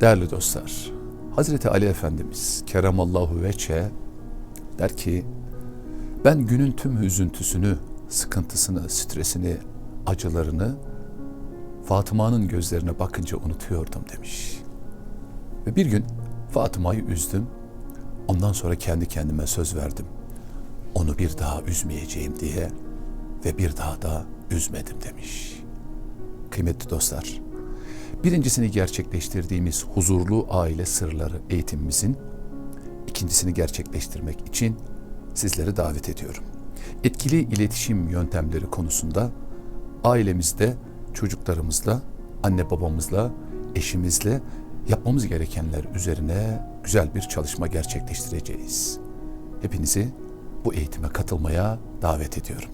Değerli dostlar, Hazreti Ali Efendimiz Keremallahu veçe der ki, ben günün tüm üzüntüsünü, sıkıntısını, stresini, acılarını Fatıma'nın gözlerine bakınca unutuyordum demiş. Ve bir gün Fatıma'yı üzdüm. Ondan sonra kendi kendime söz verdim. Onu bir daha üzmeyeceğim diye ve bir daha da üzmedim demiş. Kıymetli dostlar, birincisini gerçekleştirdiğimiz huzurlu aile sırları eğitimimizin ikincisini gerçekleştirmek için sizleri davet ediyorum. Etkili iletişim yöntemleri konusunda ailemizde, çocuklarımızla, anne babamızla, eşimizle yapmamız gerekenler üzerine güzel bir çalışma gerçekleştireceğiz. Hepinizi bu eğitime katılmaya davet ediyorum.